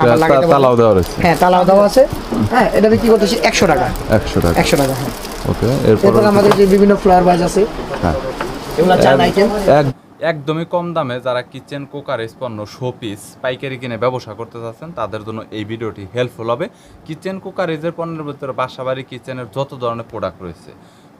আবার লাগাতে পারবেন। তালাও দেওয়া রয়েছে। হ্যাঁ তালাও দেওয়া আছে। হ্যাঁ এটা বিক্রি করতেছি একশো টাকা। একশো টাকা। একশো টাকা হ্যাঁ। ওকে এরপর এরপর আমাদের যে বিভিন্ন ফ্লাওয়ার বাজ আছে হ্যাঁ। এগুলো চার আইটেম এক একদমই কম দামে যারা কিচেন কুকারের পণ্য শোপিস পাইকারি কিনে ব্যবসা করতে চাচ্ছেন তাদের জন্য এই ভিডিওটি হেল্পফুল হবে। কিচেন কুকার কুকারেজের পণ্যের ভিতরে বাসাবাড়ি কিচেনের যত ধরনের প্রোডাক্ট রয়েছে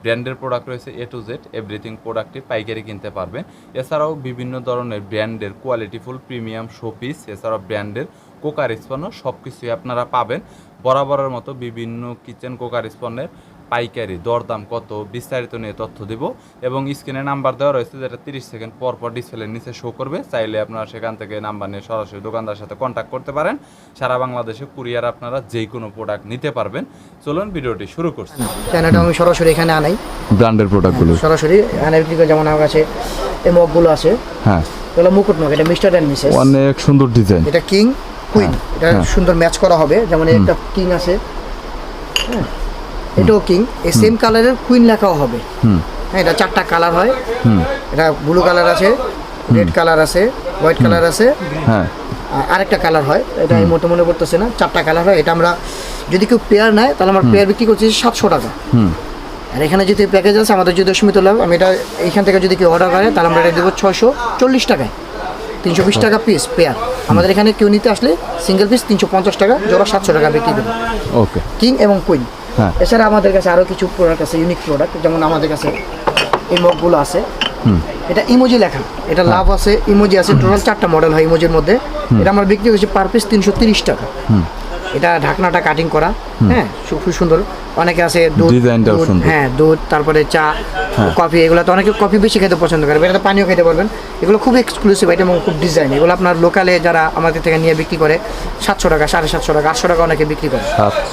ব্র্যান্ডের প্রোডাক্ট রয়েছে এ টু জেড এভরিথিং প্রোডাক্টই পাইকারি কিনতে পারবেন। এছাড়াও বিভিন্ন ধরনের ব্র্যান্ডের কোয়ালিটিফুল প্রিমিয়াম শোপিস এছাড়াও ব্র্যান্ডের কুকার পণ্য সব কিছুই আপনারা পাবেন। বরাবরের মতো বিভিন্ন কিচেন কুকার পণ্যের পাইকারি দরদাম কত বিস্তারিত নিয়ে তথ্য দিব এবং স্ক্রিনে নাম্বার দেওয়া রয়েছে যেটা তিরিশ সেকেন্ড পর পর ডিসপ্লের নিচে শো করবে। চাইলে আপনারা সেখান থেকে নাম্বার নিয়ে সরাসরি দোকানদার সাথে কন্ট্যাক্ট করতে পারেন। সারা বাংলাদেশে কুরিয়ার আপনারা যে কোনো প্রোডাক্ট নিতে পারবেন। চলুন ভিডিওটি শুরু করছি। ক্যানাটা আমি সরাসরি এখানে আনাই। ব্র্যান্ডের প্রোডাক্টগুলো সরাসরি বিক্রি করে যেমন আমার কাছে এই মগগুলো আছে। হ্যাঁ। এগুলো মুকুট মগ এটা মিস্টার অ্যান্ড মিসেস। অনেক সুন্দর ডিজাইন এটা কিং। কুইন এটা হ্যাঁ। সুন্দর ম্যাচ করা হবে। যেমন একটা কিং আছে। হ্যাঁ এটাও কিং এই সেম কালারের কুইন লেখাও হবে। হুম। হ্যাঁ এটা চারটা কালার হয়। এটা ব্লু কালার আছে রেড কালার আছে হোয়াইট কালার আছে। হ্যাঁ। আর আরেকটা কালার হয়। এটা আমি মোটে মনে করতেছি না। চারটা কালার হয়। এটা আমরা যদি কেউ পেয়ার নেয় তাহলে আমার পেয়ার বিক্রি করছি সাতশো টাকা। হুম। আর এখানে যদি প্যাকেজ আছে আমাদের যদি দশমিত লাভ আমি এটা এইখান থেকে যদি কেউ অর্ডার করে তাহলে আমরা এটা দেবো ছয়শো চল্লিশ টাকায়। তিনশো বিশ টাকা পিস পেয়ার আমাদের এখানে কেউ নিতে আসলে সিঙ্গেল পিস তিনশো পঞ্চাশ টাকা জোড়া সাতশো টাকা বিক্রি দেবে ওকে কিং এবং কুইন হ্যাঁ। এছাড়া আমাদের কাছে আরও কিছু প্রোডাক্ট আছে ইউনিক প্রোডাক্ট যেমন আমাদের কাছে এই মগগুলো আছে। এটা ইমোজি লেখা। এটা লাভ আছে ইমোজি আছে টোটাল চারটা মডেল হয় ইমোজির মধ্যে। এটা আমরা বিক্রি হয়েছে পার পিস তিনশো তিরিশ টাকা। এটা ঢাকনাটা কাটিং করা। হ্যাঁ খুব সুন্দর। অনেকে আছে দুধ। হ্যাঁ দুধ তারপরে চা কফি এগুলো তো অনেকে কফি বেশি খেতে পছন্দ করে এটাতে পানিও খেতে পারবেন এগুলো খুব এক্সক্লুসিভ আইটেম এবং খুব ডিজাইন এগুলো আপনার লোকালে যারা আমাদের থেকে নিয়ে বিক্রি করে সাতশো টাকা সাড়ে সাতশো টাকা আটশো টাকা অনেকে বিক্রি করে।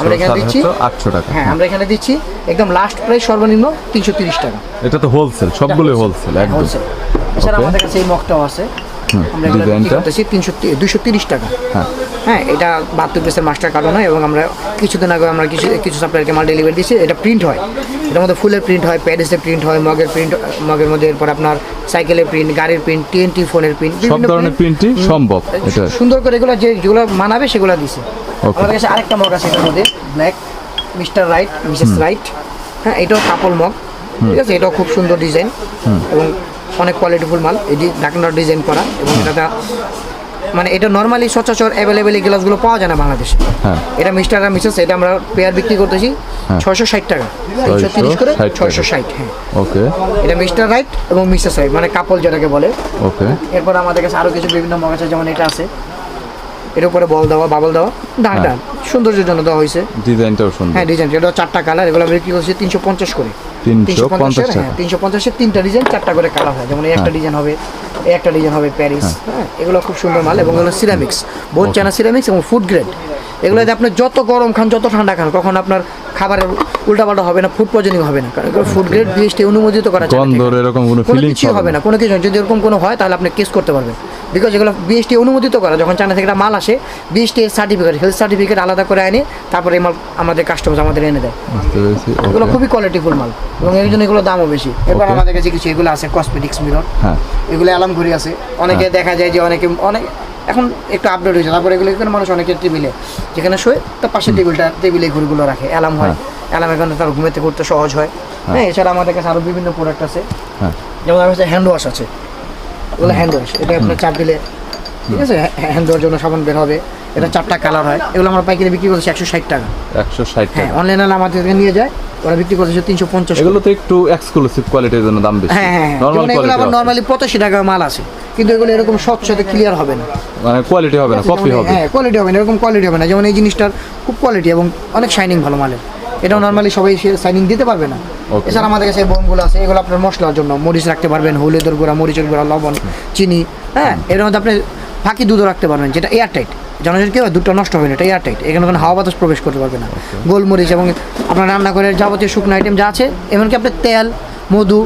আমরা এখানে দিচ্ছি আটশো টাকা। হ্যাঁ আমরা এখানে দিচ্ছি একদম লাস্ট প্রাইস সর্বনিম্ন তিনশো তিরিশ টাকা। এটা তো হোলসেল সবগুলোই হোলসেল একদম। এছাড়া আমাদের কাছে এই মগটাও আছে। আমরা এগুলো বিক্রি করতেছি তিনশো দুশো তিরিশ টাকা। হ্যাঁ। হ্যাঁ এটা বাহাত্তর পিসের মাস্টার কার্টন হয় এবং আমরা কিছুদিন আগে আমরা কিছু কিছু সাপ্লাইকে মাল ডেলিভারি দিচ্ছি এটা প্রিন্ট হয়। এটার মধ্যে ফুলের প্রিন্ট হয় প্যারিসের প্রিন্ট হয় মগের প্রিন্ট মগের মধ্যে এরপর আপনার সাইকেলের প্রিন্ট গাড়ির প্রিন্ট টিএনটি ফোনের প্রিন্ট সব ধরনের প্রিন্টই সম্ভব সুন্দর করে এগুলো যে যেগুলো মানাবে সেগুলো দিছে. আমাদের কাছে আরেকটা মগ আছে এটার মধ্যে black Mr Right Mrs Right হ্যাঁ এটাও কাপল মগ ঠিক আছে? এটাও খুব সুন্দর ডিজাইন এবং অনেক কোয়ালিটিফুল মাল। এটি ঢাকনার ডিজাইন করা এবং এটা মানে এটা নর্মালি সচরাচর অ্যাভেলেবেল এই গ্লাসগুলো পাওয়া যায় না বাংলাদেশে। হ্যাঁ। এটা মিস্টার আর মিসেস এটা আমরা পেয়ার বিক্রি করতেছি ছয়শো ষাট টাকা। তিনশো তিরিশ করে 660 ছয়শো ষাট হ্যাঁ। ওকে এটা মিস্টার রাইট এবং মিসেস রাইট মানে কাপল যেটাকে বলে। ওকে এরপর আমাদের কাছে আরও কিছু বিভিন্ন মগ আছে যেমন এটা আছে। এর উপরে বল দেওয়া বাবল দেওয়া। ডাক ডাক সৌন্দর্যের জন্য দেওয়া হয়েছে। ডিজাইনটাও সুন্দর। হ্যাঁ ডিজাইন এটা চারটা কালার এগুলো আমরা বিক্রি করছি তিনশো পঞ্চাশ করে। 350 টাকা। হ্যাঁ তিনশো পঞ্চাশের তিনটা ডিজাইন চারটা করে কালার হয়। যেমন এই একটা হ্যাঁ। ডিজাইন হবে একটা ডিজাইন হবে প্যারিস। হ্যাঁ। এগুলো খুব সুন্দর মাল এবং এগুলো সিরামিক্স বোন চায়না সিরামিক্স এবং ফুড গ্রেড এগুলোতে আপনি যত গরম খান যত ঠান্ডা খান কখন আপনার খাবারের উল্টাপাল্টা হবে না ফুড পয়জনিং হবে না। কারণ এগুলো ফুড গ্রেড বিএসটি অনুমোদিত করা যায় এরকম কোনো কিছু হবে না। কোনো কিছু যদি এরকম কোনো হয় তাহলে আপনি কেস করতে পারবেন। বিকজ এগুলো বিএসটি অনুমোদিত করা যখন চায়না থেকে একটা মাল আসে বিএসটি সার্টিফিকেট হেলথ সার্টিফিকেট আলাদা করে আনে তারপরে এই মাল আমাদের কাস্টমার আমাদের এনে দেয়। এগুলো খুবই কোয়ালিটিফুল মাল এবং এর জন্য এগুলো দামও বেশি। এবার আমাদের কাছে কিছু এগুলো আছে কসমেটিক্স মিরর হ্যাঁ। এগুলো অ্যালার্ম ঘড়ি আছে। অনেকে দেখা যায় যে অনেকে অনেক এখন একটু আপডেট হয়েছে। তারপরে এগুলো এখানে মানুষ অনেকের টেবিলে যেখানে শোয় তার পাশে টেবিলটা টেবিলে ঘুরগুলো রাখে। অ্যালার্ম হয়। অ্যালার্ম এখানে তার ঘুমেতে করতে সহজ হয়। হ্যাঁ। এছাড়া আমাদের কাছে আরও বিভিন্ন প্রোডাক্ট আছে। হ্যাঁ। যেমন আমার কাছে হ্যান্ড ওয়াশ আছে। ওগুলো হ্যান্ড ওয়াশ এটা আপনার চাপ দিলে ঠিক আছে? হ্যান্ড ধোয়ার জন্য সাবান বের হবে। এটা চারটা কালার হয়। এগুলো আমরা পাইকারি বিক্রি করছি একশো ষাট টাকা। একশো ষাট হ্যাঁ অনলাইনে আমাদের থেকে নিয়ে যায়। ওরা বিক্রি করছে তিনশো পঞ্চাশ এগুলো তো একটু এক্সক্লুসিভ কোয়ালিটির জন্য দাম বেশি। হ্যাঁ হ্যাঁ হ্যাঁ। নর্মালি পঁচাশি টাকা মাল আছে। কিন্তু এগুলো এরকম স্বচ্ছতে ক্লিয়ার হবে না। মানে কোয়ালিটি হবে না কপি হবে। হ্যাঁ কোয়ালিটি হবে না এরকম কোয়ালিটি হবে না। যেমন এই জিনিসটার খুব কোয়ালিটি এবং অনেক শাইনিং ভালো মালের। এটাও নর্মালি সবাই শাইনিং দিতে পারবে না। এছাড়া আমাদের কাছে বোমগুলো আছে এগুলো আপনার মশলার জন্য। মরিচ রাখতে পারবেন হলুদের গুঁড়া মরিচের গুঁড়া লবণ চিনি হ্যাঁ এর মধ্যে আপনি ফাঁকি দুধও রাখতে পারবেন যেটা এয়ার টাইট হয় দুধটা নষ্ট হবে না এটা এয়ার টাইট এখানে কোনো হাওয়া বাতাস প্রবেশ করতে পারবে না। গোলমরিচ এবং আপনার রান্নাঘরের যাবতীয় শুকনো আইটেম যা আছে এমনকি আপনার তেল মধু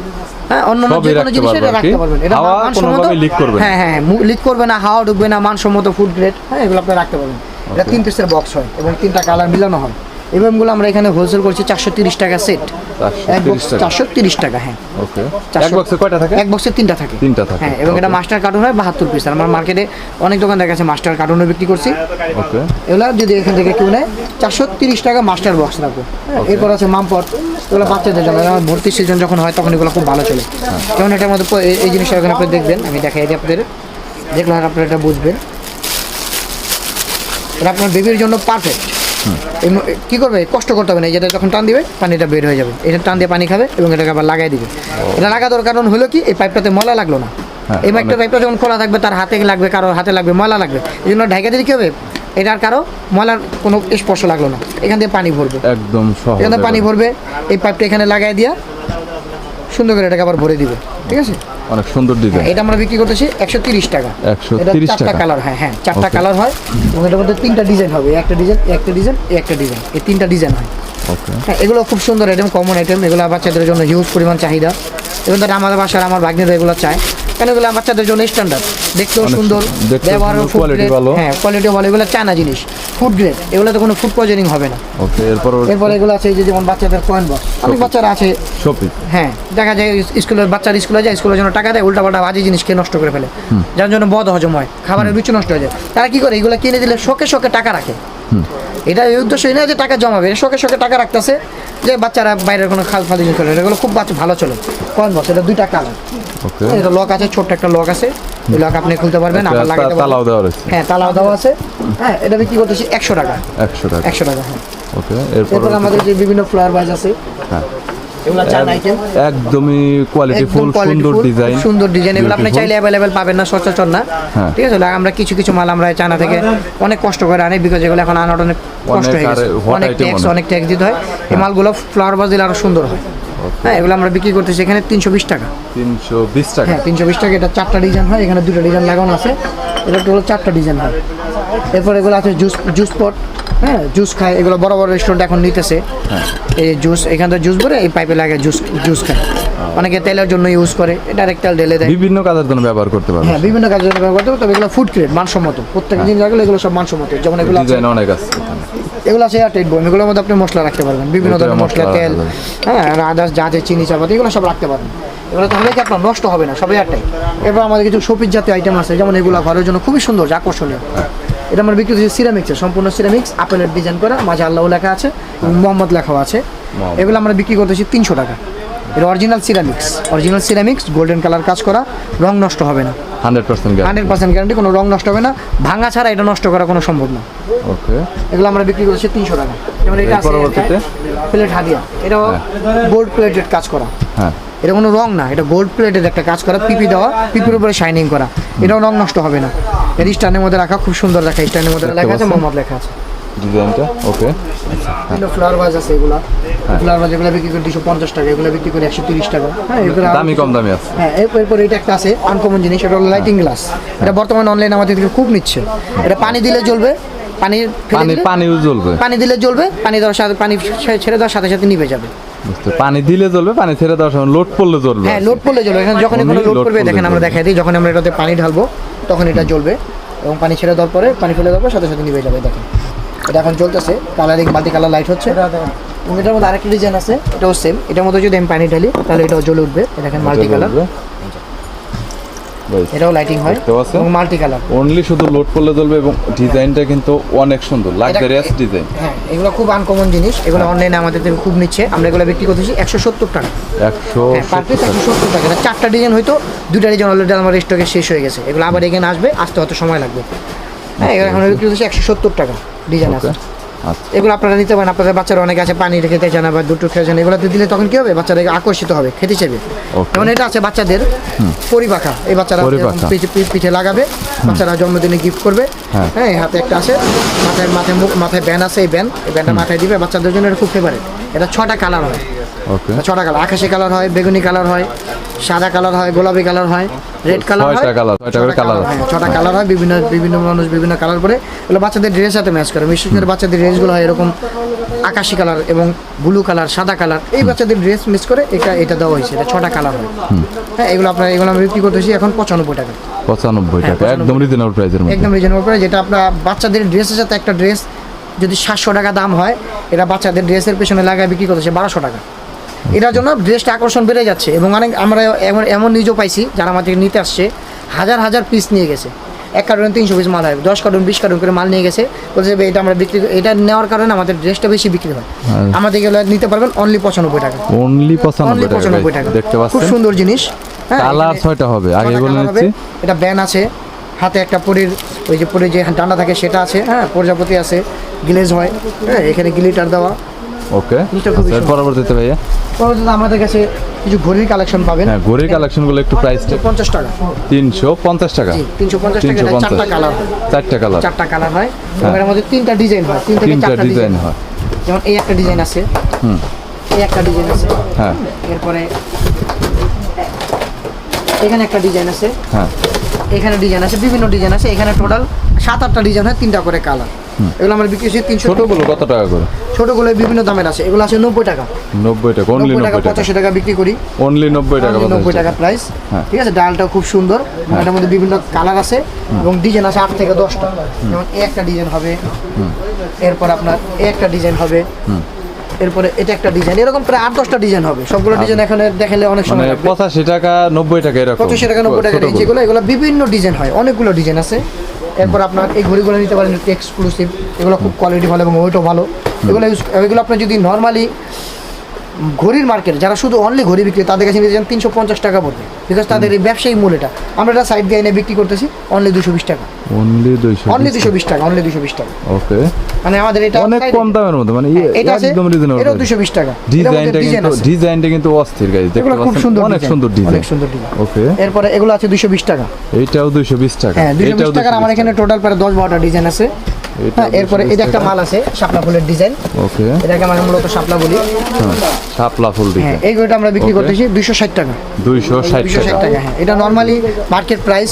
হ্যাঁ অন্য যে কোনো রাখতে জিনিস রাখতে পারবেন। এটা মানসম্মত- কোনোভাবেই করবে হ্যাঁ হ্যাঁ লিক করবে না হাওয়া ঢুকবে না মানসম্মত ফুড গ্রেড হ্যাঁ এগুলো আপনি রাখতে পারবেন। এটা তিন পিসের বক্স হয় এবং তিনটা কালার মিলানো হয়। এই ব্যায়ামগুলো আমরা এখানে হোলসেল করছি চারশো তিরিশ টাকা সেট এক 430 বক্স টাকা। চারশো তিরিশ টাকা হ্যাঁ। ওকে এক বক্সে কয়টা থাকে? এক বক্সে তিনটা থাকে। তিনটা থাকে। হ্যাঁ এবং এটা মাস্টার কার্টুন হয় বাহাত্তর পিস আমার মার্কেটে অনেক দোকান দেখা গেছে মাস্টার কার্টুনও বিক্রি করছি। ওকে এগুলো যদি এখান থেকে কেউ নেয় চারশো তিরিশ টাকা মাস্টার বক্স রাখব। এরপর আছে মামপট। এগুলো বাচ্চাদের জন্য ভর্তি সিজন যখন হয় তখন এগুলো খুব ভালো চলে। হ্যাঁ। যেমন এটার মধ্যে এই- জিনিসটা এখানে আপনি দেখবেন আমি দেখাই দিই আপনাদের। দেখলে আপনারা এটা বুঝবেন। এটা আপনার বেবির জন্য পারফেক্ট কি করবে? কষ্ট করতে হবে না। যেটা যখন টান দিবে পানিটা বের হয়ে যাবে। এটা টান দিয়ে পানি খাবে এবং এটাকে আবার লাগাই দিবে। এটা লাগা দেওয়ার কারণ হলো কি? এই পাইপটাতে ময়লা লাগল না। হ্যাঁ, এই পাইপটা পাইপটা যখন খোলা থাকবে তার হাতে লাগবে কারও হাতে লাগবে ময়লা লাগবে। এই জন্য ঢাকা দিলে কি হবে? এটার কারও ময়লার কোনো স্পর্শ লাগল না। এখান থেকে পানি ভরবে। একদম এখানে পানি ভরবে। এই পাইপটা এখানে লাগাই দিয়া সুন্দর করে এটাকে আবার ভরে দিবে। ঠিক আছে? অনেক সুন্দর ডিজাইন এটা আমরা বিক্রি করতেছি একশো তিরিশ টাকা। 130 চারটা টাকা। কালার হয় হ্যাঁ চারটা কালার হয় এবং এটার মধ্যে তিনটা ডিজাইন হবে একটা ডিজাইন একটা ডিজাইন একটা ডিজাইন এই তিনটা ডিজাইন হয়। ওকে হ্যাঁ এগুলো খুব সুন্দর আইটেম কমন আইটেম এগুলো বাচ্চাদের জন্য হিউজ পরিমাণ চাহিদা। এবং তারা আমাদের বাসার আমার ভাগ্নেরা এগুলো চায়। কেন এগুলো বাচ্চাদের জন্য স্ট্যান্ডার্ড দেখতেও সুন্দর ব্যবহারও quality গ্রেড ভালো। হ্যাঁ কোয়ালিটি ভালো এগুলো চায়না জিনিস। ফুড গ্রেড এগুলোতে কোনো ফুড পয়জনিং হবে না। ওকে এরপর এরপর এগুলো আছে এই যে যেমন বাচ্চাদের কয়েন বক্স অনেক বাচ্চারা আছে। শপিং হ্যাঁ দেখা যায় স্কুলের বাচ্চার স্কুলে যায় স্কুলের জন্য টাকা দেয় উল্টাপাল্টা বাজে জিনিস খেয়ে নষ্ট করে ফেলে। যার জন্য বদ হজম হয় খাবারের রুচি নষ্ট হয়ে যায়। তারা কি করে? এগুলো কিনে দিলে শোকে শোকে টাকা রাখে। এটা এই উদ্দেশ্যই না যে টাকা জমাবে। শোকে শোকে টাকা রাখতেছে যে বাচ্চারা বাইরের কোনো খাল ফাল করে। এগুলো খুব বাচ্চা ভালো চলে। কয়েন বক্স এটা দুইটা কালার। এটা লক আছে ছোট্ট একটা লক আছে। ওই লক আপনি খুলতে পারবেন আবার লাগাতে তালাও দেওয়া আছে। হ্যাঁ তালাও দেওয়া আছে। হ্যাঁ এটা বিক্রি করতেছি একশো টাকা। একশো টাকা। একশো টাকা হ্যাঁ। ওকে এরপর এরপর আমাদের যে বিভিন্ন ফ্লাওয়ার বাজ আছে হ্যাঁ। এগুলো চান আইটেম একদমই কোয়ালিটি ফুল সুন্দর ডিজাইন সুন্দর ডিজাইন এগুলো আপনি চাইলে অ্যাভেলেবেল পাবেন না সচরাচর না। হ্যাঁ। ঠিক আছে আমরা কিছু কিছু মাল আমরা চায়না থেকে অনেক কষ্ট করে আনি বিকজ এগুলো এখন আনাটা অনেক কষ্ট হয়ে গেছে। অনেক ট্যাক্স অনেক। অনেক ট্যাক্স দিতে হয়। এই মালগুলো ফ্লাওয়ার বাজ দিলে আরও সুন্দর হয়। হ্যাঁ এগুলো আমরা বিক্রি করতেছি এখানে তিনশো বিশ টাকা। তিনশো বিশ টাকা। হ্যাঁ তিনশো বিশ টাকা এটা চারটা ডিজাইন হয় এখানে দুটো ডিজাইন লাগানো আছে। এটা হলো চারটা ডিজাইন হয়। এরপর এগুলো আছে জুস জুস পট হ্যাঁ জুস খায় এগুলো বড় বড় রেস্টুরেন্ট এখন নিতেছে। এই জুস এখান থেকে জুস ভরে এই পাইপে লাগে জুস জুস খায়। অনেকে তেলের জন্য ইউজ করে এটা আরেক তেল ঢেলে দেয়। বিভিন্ন কাজের জন্য ব্যবহার করতে পারবে। হ্যাঁ বিভিন্ন কাজের জন্য ব্যবহার করতে হবে তবে এগুলো ফুড গ্রেড মানসম্মত। প্রত্যেক জিনিস লাগলে এগুলো সব মানসম্মত। যেমন এগুলো ডিজাইন অনেক আছে এগুলো আছে এয়ারটাইট বই এগুলোর মধ্যে আপনি মশলা রাখতে পারবেন। বিভিন্ন ধরনের মশলা তেল হ্যাঁ আদার্স যা আছে চিনি চাপাতি এগুলো সব রাখতে পারবেন। এগুলো তাহলে কি আপনার নষ্ট হবে না? সব এয়ারটাইট এরপর আমাদের কিছু শপিজ জাতীয় আইটেম আছে যেমন এগুলো ঘরের জন্য খুবই সুন্দর আকর্ষণীয়। এটা আমরা বিক্রি করছি সিরামিক্স সম্পূর্ণ সিরামিক্স আপেলের ডিজাইন করা মাঝে আল্লাহ লেখা আছে এবং মোহাম্মদ লেখাও আছে। এগুলো আমরা বিক্রি করতেছি তিনশো টাকা। এটা original ceramics original ceramics golden colour কাজ করা রং নষ্ট হবে না। Hundred percent hundred percent guarantee কোনো রং নষ্ট হবে না। ভাঙা ছাড়া এটা নষ্ট করা কোনো সম্ভব না। ওকে এগুলো আমরা বিক্রি করছি তিনশো টাকা। যেমন এটা পরবর্তীতে? প্লেট হাদিয়া। এটাও গোল্ড প্লেটেড কাজ করা। হ্যাঁ। এটা কোনো রং না এটা গোল্ড প্লেটেড একটা কাজ করা পিপি দেওয়া পিপির উপরে শাইনিং করা। এটাও রং নষ্ট হবে না। এর স্টানের মধ্যে রাখা খুব সুন্দর রাখা স্টানের মধ্যে লেখা আছে? মোহাম্মদ লেখা আছে। ডিজাইনটা? ওকে। বিভিন্ন ফ্লাওয়ার ভাজ আছে এগুলা। ফ্লাওয়ার ভাজ এগুলো বিক্রি করে দুশো পঞ্চাশ টাকা এগুলো বিক্রি করে একশো তিরিশ টাকা। হ্যাঁ এগুলো দামি কম দামি আছে। হ্যাঁ এরপর এটা একটা আছে আনকমন জিনিস এটা হলো লাইটিং গ্লাস এটা বর্তমানে অনলাইন আমাদের থেকে খুব নিচ্ছে। এটা পানি দিলে জ্বলবে পানি পানি পানিও জ্বলবে। পানি দিলে জ্বলবে পানি দেওয়ার সাথে পানি ছেড়ে দেওয়ার সাথে সাথে নিভে যাবে। বুঝতে পানি দিলে জ্বলবে পানি ছেড়ে দেওয়ার সময় লোড পড়লে জ্বলবে হ্যাঁ লোড পড়লে জ্বলবে। এখানে যখন কোনো লোড করবে দেখেন আমরা দেখাই দিই যখন আমরা এটাতে পানি ঢালবো তখন এটা জ্বলবে এবং পানি ছেড়ে দেওয়ার পরে পানি ফেলে দেওয়ার সাথে সাথে নিভে যাবে দেখেন। এটা এখন চলতেছে কালারিং মাল্টি কালার লাইট হচ্ছে। এটার মধ্যে আরেকটা ডিজাইন আছে এটাও সেম এটার মধ্যে যদি আমি পানি ঢালি তাহলে এটাও জ্বলে উঠবে। এটা দেখেন মাল্টি কালার এটাও লাইটিং হয় দেখতে এবং মাল্টি কালার অনলি শুধু লোড করলে এবং ডিজাইনটা কিন্তু অনেক সুন্দর লাক্সারিয়াস ডিজাইন হ্যাঁ এগুলো খুব আনকমন জিনিস। এগুলো অনলাইনে আমাদের থেকে খুব নিচ্ছে। আমরা এগুলো বিক্রি করতেছি একশো সত্তর টাকা। একশো হ্যাঁ পার পিস একশো সত্তর টাকা। এটা চারটা ডিজাইন হয়তো ডিজাইন অলরেডি আমার স্টকে শেষ হয়ে গেছে। এগুলো আবার এখানে আসবে আসতে হয়তো সময় লাগবে। হ্যাঁ এগুলো এখন বিক্রি হচ্ছে একশো সত্তর টাকা। ডিজাইন আছে। এগুলো আপনারা নিতে পারেন আপনাদের বাচ্চারা অনেকে আছে পানি খেতে চান বা দুটো খেতে চান না এগুলোতে দিলে তখন কি হবে? বাচ্চারা আকর্ষিত হবে খেতে চাইবে. যেমন এটা আছে বাচ্চাদের পরিপাখা। এই বাচ্চারা পিঠে- লাগাবে বাচ্চারা জন্মদিনে গিফট করবে। হ্যাঁ। হ্যাঁ এই হাতে একটা আছে মাথায় মাথায় মুখ মাথায় ব্যান আছে এই ব্যান এই ব্যানটা মাথায় দিবে বাচ্চাদের জন্য এটা খুব ফেভারিট এটা ছটা কালার হয়। ওকে ছটা কালার আকাশি কালার হয় বেগুনি কালার হয় সাদা কালার হয় গোলাপি কালার হয় রেড কালার হয়। করে colour হ্যাঁ, ছটা কালার হয় বিভিন্ন বিভিন্ন মানুষ বিভিন্ন কালার করে এগুলো বাচ্চাদের ড্রেস সাথে ম্যাচ করে। বিশেষ করে বাচ্চাদের ড্রেসগুলো হয় এরকম আকাশি কালার এবং ব্লু কালার সাদা কালার। এই বাচ্চাদের ড্রেস মিস করে এটা এটা দেওয়া হয়েছে এটা ছটা কালার হয়। হ্যাঁ এগুলো আপনার এগুলো আমরা বিক্রি করতেছি এখন পঁচানব্বই টাকা। পঁচানব্বই হ্যাঁ, টাকা একদম রিজনেবল প্রাইসের মধ্যে। একদম রিজনেবল প্রাইস যেটা আপনার বাচ্চাদের ড্রেসের সাথে একটা ড্রেস যদি সাতশো টাকা দাম হয় এটা বাচ্চাদের ড্রেসের পেছনে লাগায় বিক্রি করতেছে বারোশো টাকা। এটার জন্য ড্রেসটা আকর্ষণ বেড়ে যাচ্ছে এবং অনেক আমরা এমন এমন নিজেও পাইছি যারা আমাদের নিতে আসছে। হাজার হাজার পিস নিয়ে গেছে। এক কার্টুন তিনশো পিস মাল হয়। দশ কার্টুন বিশ কার্টুন করে মাল নিয়ে গেছে। বলছে এটা আমরা বিক্রি এটা নেওয়ার কারণে আমাদের ড্রেসটা বেশি বিক্রি হয়। আমাদের এগুলো নিতে পারবেন অনলি পঁচানব্বই টাকা। অনলি পঁচানব্বই টাকা পঁচানব্বই টাকা। দেখতে খুব সুন্দর জিনিস। হ্যাঁ, কালার ছয়টা হবে। আগে বলে নিচ্ছি। এটা ব্যান আছে। হাতে একটা পরির ওই যে পরে যে ডান্ডা থাকে সেটা আছে। হ্যাঁ প্রজাপতি আছে। গ্লেজ হয়। হ্যাঁ এখানে গ্লিটার দেওয়া। ওকে সুন্দর। পরবর্তীতে ভাইয়া? পরবর্তীতে আমাদের কাছে কিছু ঘড়ির কালেকশন পাবেন। হ্যাঁ ঘড়ির কালেকশনগুলো একটু প্রাইসটা পঞ্চাশ টাকা। তিনশো পঞ্চাশ টাকা। জি তিনশো পঞ্চাশ টাকা পঞ্চাশ। চারটা কালার চারটা কালার চারটা কালার হয়। এর মধ্যে তিনটা ডিজাইন হয় তিন থেকে চারটা ডিজাইন হয়। যেমন এই একটা ডিজাইন আছে। হুম। এই একটা ডিজাইন আছে। হ্যাঁ। এরপরে এখানে একটা ডিজাইন আছে। হ্যাঁ। এখানে ডিজাইন আছে বিভিন্ন ডিজাইন আছে এখানে টোটাল সাত আটটা ডিজাইন হয় তিনটা করে কালার এগুলো আমরা বিক্রি করছি তিনশো ছোটগুলো কত টাকা করে? ছোটগুলো বিভিন্ন দামের আছে এগুলো আছে নব্বই টাকা। নব্বই টাকা অনলি নব্বই টাকা পঁচাশি টাকা বিক্রি করি। অনলি নব্বই টাকা নব্বই টাকা প্রাইস হ্যাঁ। ঠিক আছে ডালটাও খুব সুন্দর এবং এটার মধ্যে বিভিন্ন কালার আছে এবং ডিজাইন আছে আট থেকে দশটা। যেমন একটা ডিজাইন হবে এরপর আপনার একটা ডিজাইন হবে এরপরে এটা একটা ডিজাইন এরকম প্রায় আট দশটা ডিজাইন হবে। সবগুলো ডিজাইন এখানে দেখালে অনেক মানে সময় লাগবে। পঁচাশি টাকা নব্বই টাকা এরকম। পঁচাশি টাকা নব্বই টাকা। যেগুলো এগুলো বিভিন্ন ডিজাইন হয়। অনেকগুলো ডিজাইন আছে। এরপর আপনার এই ঘড়িগুলো নিতে পারেন একটু এক্সক্লুসিভ এগুলো খুব কোয়ালিটি ভালো এবং ওয়েটও ভালো। এগুলো ইউজ এগুলো আপনার যদি নর্মালি ঘড়ির মার্কেট যারা শুধু অনলি ঘড়ি বিক্রি তাদের কাছে নিতে যান তিনশো পঞ্চাশ টাকা পড়বে। বিকজ তাদের এই ব্যবসায়ী মূল এটা আমরা এটা সাইড দিয়ে এনে বিক্রি করতেছি অনলি দুশো বিশ টাকা। অনলি দুইশো অনলি দুশো বিশ টাকা অনলি দুশো বিশ টাকা। ওকে মানে আমাদের এটা অনেক কম দামের মধ্যে মানে হ্যাঁ, এটা একদম রিজনেবল এটাও দুশো বিশ টাকা। ডিজাইনটা ডিজাইন কিন্তু ডিজাইনটা কিন্তু অস্থির গাইজ দেখতে এগুলো খুব সুন্দর অনেক সুন্দর ডিজাইন অনেক সুন্দর ডিজাইন ওকে এরপরে এগুলো আছে দুশো বিশ টাকা। এইটাও দুইশো বিশ টাকা। হ্যাঁ দুশো বিশ টাকার আমার এখানে টোটাল প্রায় দশ বারোটা ডিজাইন আছে। হ্যাঁ এরপরে এটা একটা মাল আছে শাপলা ফুলের ডিজাইন। ওকে। এটাকে আমরা মূলত শাপলা বলি। শাপলা ফুল হ্যাঁ ডিজাইন এই গরুটা আমরা বিক্রি করতেছি দুইশো ষাট টাকা। দুইশো ষাট দুইশো ষাট টাকা। টাকা হ্যাঁ। এটা নর্মালি মার্কেট প্রাইস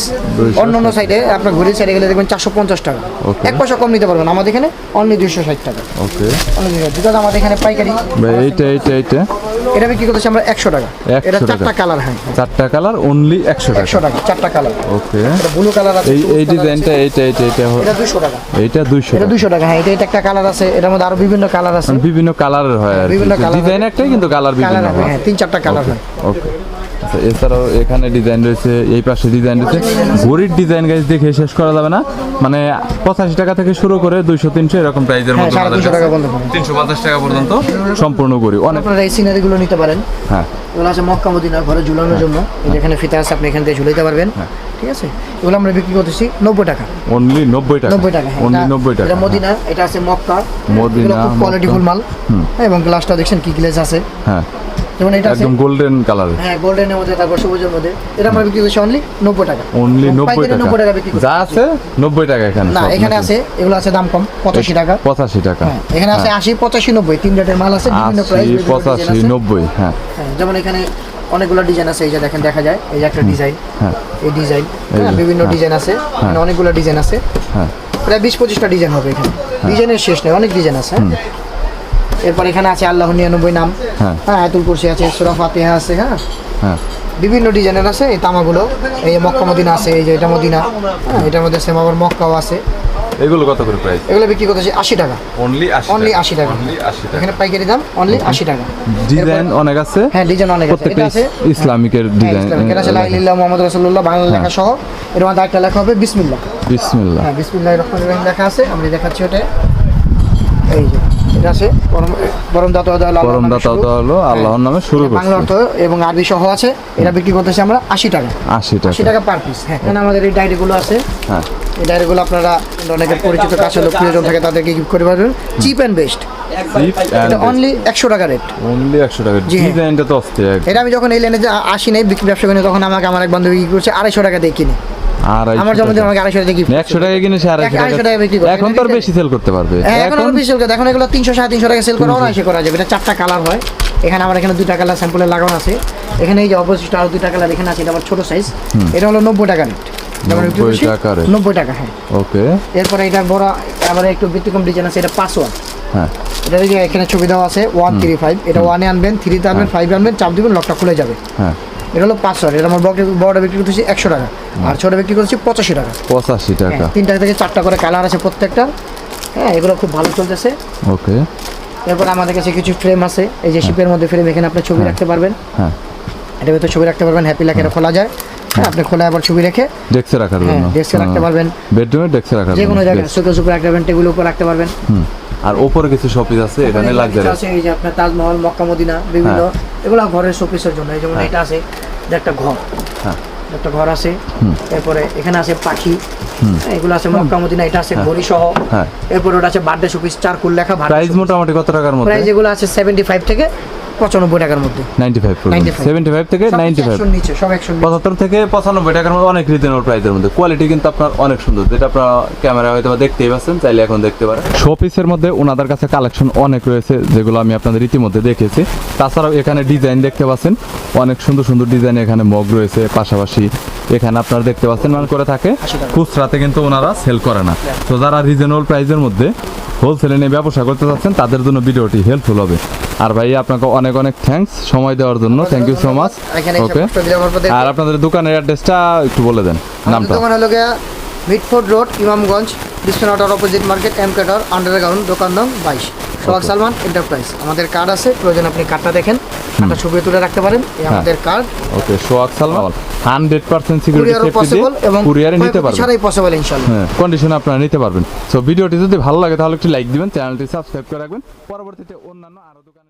অন্য অন্য সাইডে আপনার ঘড়ির সাইডে গেলে দেখবেন চারশো পঞ্চাশ টাকা। Okay. এক পয়সা কম নিতে পারবেন আমাদের এখানে অনলি দুইশো ষাট টাকা। ওকে। অনলি বিকজ আমাদের এখানে পাইকারি। এইটা এইটা এইটা। এটা বিক্রি করতেছি আমরা একশো টাকা। 100 এটা চারটা কালার হ্যাঁ। চারটা কালার অনলি একশো একশো টাকা টাকা চারটা কালার। ওকে ব্লু কালার আছে এই এই ডিজাইনটা এইটা এইটা এইটা এটা দুশো টাকা। এইটা দুইশো এটা দুশো টাকা হ্যাঁ এটা এটা একটা কালার আছে এটার মধ্যে আরও বিভিন্ন কালার আছে। বিভিন্ন কালারের হয় আর বিভিন্ন কালার ডিজাইন একটাই কিন্তু কালার বিভিন্ন হয়। হ্যাঁ তিন চারটা কালার হয়। ওকে আচ্ছা এছাড়াও এখানে ডিজাইন রয়েছে এই পাশে ডিজাইন রয়েছে। ঘড়ির ডিজাইন গাইজ দেখে শেষ করা যাবে না। মানে পঁচাশি টাকা থেকে শুরু করে দুইশো তিনশো এরকম প্রাইজের হ্যাঁ মধ্যে তিনশো পঞ্চাশ টাকা পর্যন্ত সম্পূর্ণ করি অনেক আপনারা এই সিনারিগুলো নিতে পারেন। হ্যাঁ। এগুলো আছে মক্কা মদিনা ঘরে ঝুলানোর জন্য। এই যে এখানে ফিতা আছে আপনি এখান থেকে ঝুলাইতে পারবেন। হ্যাঁ। ঠিক আছে? এগুলো আমরা বিক্রি করতেছি নব্বই টাকা। অনলি নব্বই টাকা। নব্বই টাকা হ্যাঁ, অনলি নব্বই টাকা। এটা মদিনা এটা আছে মক্কা। মদিনা, কোয়ালিটিফুল মাল। হ্যাঁ, এবং গ্লাসটা দেখছেন কি গ্লেজ আছে। হ্যাঁ। যেমন এটা একদম গোল্ডেন কালার হ্যাঁ গোল্ডেনের মধ্যে তারপর সবুজের মধ্যে। এটা আমরা বিক্রি করছি অনলি নব্বই টাকা। অনলি নব্বই পাইকারি টাকা। নব্বই টাকা বিক্রি যা আছে নব্বই টাকা এখানে না এখানে আছে এগুলো আছে দাম কম পঁচাশি টাকা। পঁচাশি টাকা। হ্যাঁ এখানে আছে আশি পঁচাশি নব্বই। তিন রেটের মাল আছে বিভিন্ন প্রাইস আশি পঁচাশি নব্বই হ্যাঁ। হ্যাঁ যেমন এখানে অনেকগুলো ডিজাইন আছে এই যে দেখেন দেখা যায় এই যে একটা ডিজাইন হ্যাঁ। এই ডিজাইন এই বিভিন্ন হ্যাঁ। ডিজাইন আছে এখানে অনেকগুলো ডিজাইন আছে। হ্যাঁ। প্রায় বিশ পঁচিশটা ডিজাইন হবে এখানে। ডিজাইনের শেষ নেই অনেক ডিজাইন আছে। হ্যাঁ। এরপর এখানে আছে আল্লাহ নিরানব্বই নাম। হ্যাঁ। হ্যাঁ আয়াতুল কুরসি আছে সুরা ফাতিহা আছে হ্যাঁ। হ্যাঁ। বিভিন্ন ডিজাইনের আছে এই তামাগুলো। এই মক্কা মদিনা আছে এই যে এটা মদিনা। হ্যাঁ এটার মধ্যে সেম আবার মক্কাও আছে। এগুলো কত করে প্রাইস এগুলো বিক্রি করতেছি আশি টাকা। অনলি আশি অনলি আশি টাকা। অনলি আশি টাকা। এখানে পাইকারি দাম অনলি আশি টাকা। ডিজাইন অনেক আছে? হ্যাঁ ডিজাইন অনেক আছে। এটা আছে ইসলামিকের হ্যাঁ, ডিজাইন ইসলামিক। এটা আছে লা ইলাহা মুহাম্মাদুর রাসূলুল্লাহ বাংলা লেখা সহ। এর মধ্যে একটা লেখা হবে বিসমিল্লাহ। বিসমিল্লাহ। হ্যাঁ বিসমিল্লাহির রহমানির রহিম লেখা আছে আমি দেখাচ্ছি ওটা। আছে? দাতা দাতা হলো আল্লাহর নামে শুরু হ্যাঁ। বাংলা অর্থ এবং আরবি সহ আছে। এটা বিক্রি করতেছি আমরা আশি টাকা। আশি আশি টাকা পার পিস হ্যাঁ এখানে আমাদের এই ডায়েরিগুলো আছে। হ্যাঁ। এই ডায়েরিগুলো আপনারা অনেকের পরিচিত কাছে লোক প্রিয়জন থাকে তাদেরকে গিফট করে পারবেন চিপ অ্যান্ড বেস্ট অনলি একশো টাকা রেট অনলি একশো টাকা হ্যাঁ। ডিজাইনটা তো অস্থির। এটা আমি যখন এই লাইনে আসি নাই বিক্রি ব্যবসা করি তখন আমাকে আমার এক বান্ধবী কি করছে আড়াইশো টাকা দিয়ে কিনে। আমার জন্মদিন আমাকে আড়াইশো টাকা গিফট একশো টাকা কিনে আড়াইশো আড়াইশো টাকা বিক্রি করে। এখন তো আর বেশি সেল করতে পারবে। হ্যাঁ এখন এখন বেশি সেল করে। এখন এগুলো তিনশো সাড়ে তিনশো টাকা সেল করে অনায়াসে করা যাবে। এটা চারটা কালার হয়। এখানে আমার এখানে দুইটা কালার স্যাম্পলে লাগানো আছে। এখানে এই যে অপোজিট আরও দুইটা কালার এখানে আছে। এটা ছোট সাইজ এটা হলো নব্বই টাকা রেট 90 টাকা rate। নব্বই টাকা হ্যাঁ। ওকে। এরপরে এটা বড় আবার একটু ব্যতিক্রম ডিজাইন আছে। এটা পাসওয়ার্ড হ্যাঁ। এটা যে এখানে ছবি দেওয়া আছে। ওয়ান থ্রি ফাইভ এটা ওয়ানে আনবেন থ্রিতে আনবেন ফাইভ আনবেন চাপ দিবেন লকটা খুলে যাবে। হ্যাঁ। এটা হলো পাসওয়ার্ড এটা আমার বড় বড়টা বিক্রি করতেছি একশো টাকা। আর ছোট বিক্রি করতেছি পঁচাশি টাকা। পঁচাশি হ্যাঁ, টাকা তিনটা থেকে চারটা করে কালার আছে প্রত্যেকটা। হ্যাঁ এগুলো খুব ভালো চলতেছে। ওকে। এরপর আমাদের কাছে কিছু ফ্রেম আছে। এই যে শিপের মধ্যে ফ্রেম এখানে আপনি ছবি রাখতে পারবেন। হ্যাঁ। এটার ভিতরে ছবি রাখতে পারবেন হ্যাপি লেখা খোলা যায়। হ্যাঁ আপনি খোলা আবার ছবি রেখে ডেস্কে রাখার হ্যাঁ জন্য। ডেস্কে রাখতে পারবেন। বেডরুমে ডেস্কে রাখার যে কোনো জায়গায়। শোকেস উপরে রাখতে পারবেন টেবিল উপর রাখতে পারবেন। হুম। আর ওপরে কিছু শপিস আছে এখানে লাক্সারি আছে এই যে আপনার তাজমহল মক্কা মদিনা বিভিন্ন এগুলো ঘরের শোপিসের জন্য এই যেমন এটা আছে যে একটা ঘর। হ্যাঁ। একটা ঘর আছে এরপরে এখানে আছে পাখি হ্যাঁ, এগুলো আছে মক্কা মদিনা এটা আছে ঘড়ি সহ হ্যাঁ। এরপরে ওটা আছে বার্থডে শোপিস চার কুল লেখা প্রাইস মোটামুটি কত টাকার মধ্যে? প্রাইস এগুলো আছে সেভেন্টি ফাইভ থেকে পঁচানব্বই টাকার মধ্যে। নাইনটি ফাইভ 95 সেভেন্টি ফাইভ থেকে নাইনটি ফাইভ পঁচাত্তর থেকে পঁচানব্বই টাকার মধ্যে অনেক রিজনেবল প্রাইসের মধ্যে। কোয়ালিটি কিন্তু আপনার অনেক সুন্দর যেটা আপনার ক্যামেরা হয়তো দেখতেই পাচ্ছেন চাইলে এখন দেখতে পারেন। শো পিসের মধ্যে ওনাদের কাছে কালেকশন অনেক রয়েছে যেগুলো আমি আপনাদের ইতিমধ্যে দেখেছি তাছাড়াও এখানে ডিজাইন দেখতে পাচ্ছেন অনেক সুন্দর সুন্দর ডিজাইন এখানে মগ রয়েছে পাশাপাশি এখানে আপনারা দেখতে পাচ্ছেন মানে করে থাকে খুচরাতে কিন্তু ওনারা সেল করে না। তো যারা রিজনেবল প্রাইসের মধ্যে হোলসেলে নিয়ে ব্যবসা করতে চাচ্ছেন তাদের জন্য ভিডিওটি হেল্পফুল হবে। আর ভাই আপনাকে অনেক অনেক থ্যাঙ্কস সময় দেওয়ার জন্য। Thank you so much okay আর আপনাদের দোকানের অ্যাড্রেসটা একটু বলে দেন নামটা। দোকান হলো গিয়া Mitford Road Imamganj Biswanath opposite market M কেটর আন্ডারগ্রাউন্ড দোকান নং বাইশ। সোহাগ সালমান এন্টারপ্রাইজ আমাদের কার্ড আছে প্রয়োজন আপনি কার্ডটা দেখেন কার্ডটা ছবি তুলে রাখতে পারেন এই আমাদের card okay Sohag Salman hundred percent security কুরিয়ারও safety দিয়ে পসিবল এবং কুরিয়ারে নিতে পারবেন। ছাড়াই পসিবল ইনশাল্লাহ হ্যাঁ কন্ডিশনে আপনারা নিতে পারবেন। সো ভিডিওটি যদি ভালো লাগে তাহলে একটু লাইক দিবেন চ্যানেলটি সাবস্ক্রাইব করে রাখবেন। পরবর্তীতে অন্যান্য আরও দোকানে